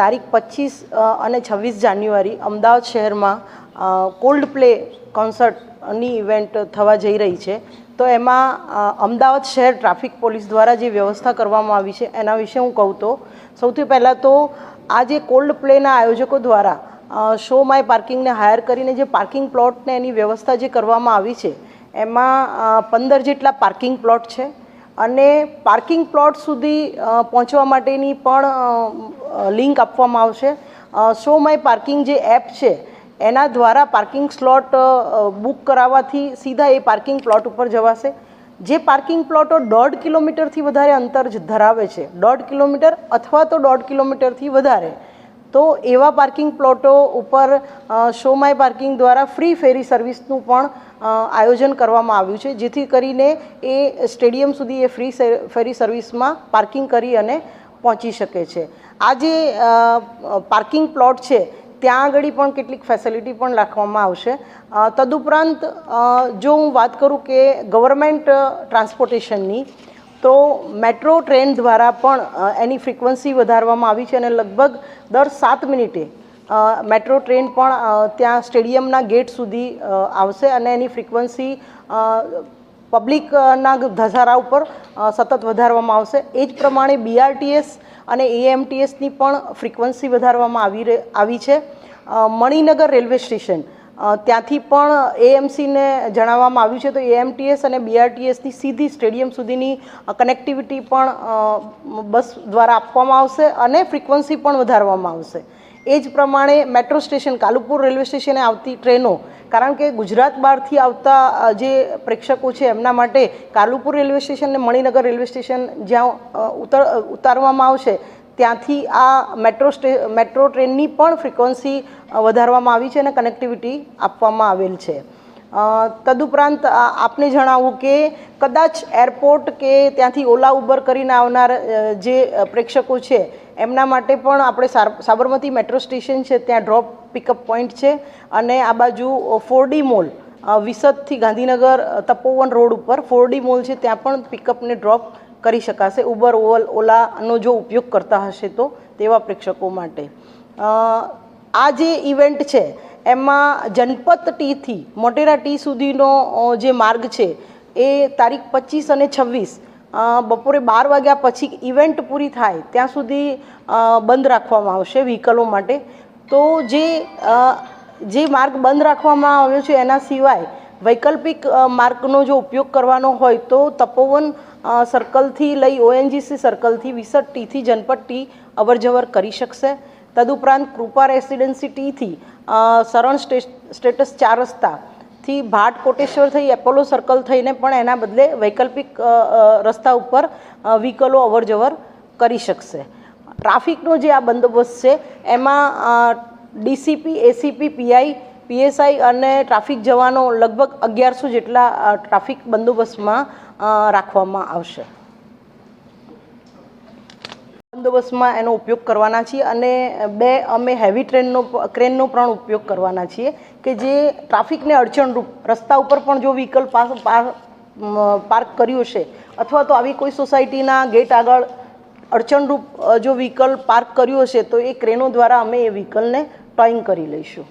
તારીખ પચીસ અને છવ્વીસ જાન્યુઆરી અમદાવાદ શહેરમાં કોલ્ડ પ્લે કોન્સર્ટની ઇવેન્ટ થવા જઈ રહી છે. તો એમાં અમદાવાદ શહેર ટ્રાફિક પોલીસ દ્વારા જે વ્યવસ્થા કરવામાં આવી છે, એના વિશે હું કહું તો, સૌથી પહેલાં તો આ જે કોલ્ડ પ્લેના આયોજકો દ્વારા શો માય પાર્કિંગને હાયર કરીને જે પાર્કિંગ પ્લોટને એની વ્યવસ્થા જે કરવામાં આવી છે, એમાં પંદર જેટલા પાર્કિંગ પ્લોટ છે. અને પાર્કિંગ પ્લોટ સુધી પહોંચવા માટેની પણ લિંક આપવામાં આવશે. શો માય પાર્કિંગ જે એપ છે, એના દ્વારા પાર્કિંગ સ્લોટ બુક કરાવવાથી સીધા એ પાર્કિંગ પ્લોટ ઉપર જવાશે. જે પાર્કિંગ પ્લોટો દોઢ કિલોમીટરથી વધારે અંતર જ ધરાવે છે, દોઢ કિલોમીટર અથવા તો દોઢ કિલોમીટરથી વધારે, તો એવા પાર્કિંગ પ્લોટો ઉપર શો માય પાર્કિંગ દ્વારા ફ્રી ફેરી સર્વિસનું પણ આયોજન કરવામાં આવ્યું છે, જેથી કરીને એ સ્ટેડિયમ સુધી એ ફ્રી ફેરી સર્વિસમાં પાર્કિંગ કરી અને પહોંચી શકે છે. આ જે પાર્કિંગ પ્લોટ છે, ત્યાં આગળ પણ કેટલીક ફેસિલિટી પણ રાખવામાં આવશે. તદુપરાંત જો હું વાત કરું કે ગવર્મેન્ટ ટ્રાન્સપોર્ટેશનની તો મેટ્રો ટ્રેન દ્વારા પણ એની ફ્રિકવન્સી વધારવામાં આવી છે અને લગભગ દર સાત મિનિટે મેટ્રો ટ્રેન પણ ત્યાં સ્ટેડિયમના ગેટ સુધી આવશે અને એની ફ્રિકવન્સી પબ્લિકના ધસારા ઉપર સતત વધારવામાં આવશે. એ જ પ્રમાણે બીઆરટીએસ અને એએમટીએસની પણ ફ્રિકવન્સી વધારવામાં આવી આવી છે. મણિનગર રેલવે સ્ટેશન ત્યાંથી પણ એએમસીને જણાવવામાં આવ્યું છે, તો એએમટીએસ અને બીઆરટીએસની સીધી સ્ટેડિયમ સુધીની કનેક્ટિવિટી પણ બસ દ્વારા આપવામાં આવશે અને ફ્રિકવન્સી પણ વધારવામાં આવશે. એ જ પ્રમાણે મેટ્રો સ્ટેશન કાલુપુર રેલવે સ્ટેશને આવતી ટ્રેનો કારણ કે ગુજરાત બહારથી આવતા જે પ્રેક્ષકો છે, એમના માટે કાલુપુર રેલવે સ્ટેશન અને મણિનગર રેલવે સ્ટેશન જ્યાં ઉતર ઉતારવામાં આવશે, ત્યાંથી આ મેટ્રો સ્ટે, મેટ્રો ટ્રેનની પણ ફ્રિકવન્સી વધારવામાં આવી છે અને કનેક્ટિવિટી આપવામાં આવેલ છે. તદુપરાંત આપને જણાવું કે કદાચ એરપોર્ટ કે ત્યાંથી ઓલા ઉબર કરીને આવનાર જે પ્રેક્ષકો છે, એમના માટે પણ આપણે સાબરમતી મેટ્રો સ્ટેશન છે, ત્યાં ડ્રોપ પિકઅપ પોઈન્ટ છે અને આ બાજુ ફોરડી મોલ વિસદથી ગાંધીનગર તપોવન રોડ ઉપર ફોરડી મોલ છે, ત્યાં પણ પિકઅપને ડ્રોપ કરી શકાશે. ઉબર ઓલ ઓલાનો જો ઉપયોગ કરતા હશે તો તેવા પ્રેક્ષકો માટે. આ જે ઇવેન્ટ છે, એમાં જનપત ટીથી મોટેરા ટી સુધીનો જે માર્ગ છે, એ તારીખ પચીસ અને છવ્વીસ બપોરે બાર વાગ્યા પછી ઇવેન્ટ પૂરી થાય, ત્યાં સુધી બંધ રાખવામાં આવશે વ્હીકલો માટે. તો જે જે માર્ગ બંધ રાખવામાં આવ્યો છે એના સિવાય વૈકલ્પિક માર્ગનો જો ઉપયોગ કરવાનો હોય તો તપોવન સર્કલથી લઈ ઓએનજીસી સર્કલથી વિસદ ટીથી જનપદ ટી અવરજવર કરી શકશે. તદુપરાંત કૃપા રેસિડેન્સી ટીથી સરણ સ્ટે- સ્ટેટસ ચાર રસ્તાથી ભાટ કોટેશ્વર થઈ, એપોલો સર્કલ થઈને પણ એના બદલે વૈકલ્પિક રસ્તા ઉપર વ્હીકલો અવરજવર કરી શકશે. ટ્રાફિકનો જે આ બંદોબસ્ત છે, એમાં ડીસીપી, એસીપી, પીઆઈ, પીએસઆઈ અને ટ્રાફિક જવાનો લગભગ અગિયારસો જેટલા ટ્રાફિક બંદોબસ્તમાં રાખવામાં આવશે. બંદોબસ્તમાં એનો ઉપયોગ કરવાના છીએ અને બે, અમે હેવી ટ્રેનનો, ક્રેનનો પણ ઉપયોગ કરવાના છીએ કે જે ટ્રાફિકને અડચણરૂપ, રસ્તા ઉપર પણ જો વ્હીકલ પાર્ક કર્યું છે અથવા તો આવી કોઈ સોસાયટીના ગેટ આગળ અડચણરૂપ જો વ્હીકલ પાર્ક કર્યું હશે તો એ ક્રેનો દ્વારા અમે એ વ્હીકલને ટોઈંગ કરી લઈશું.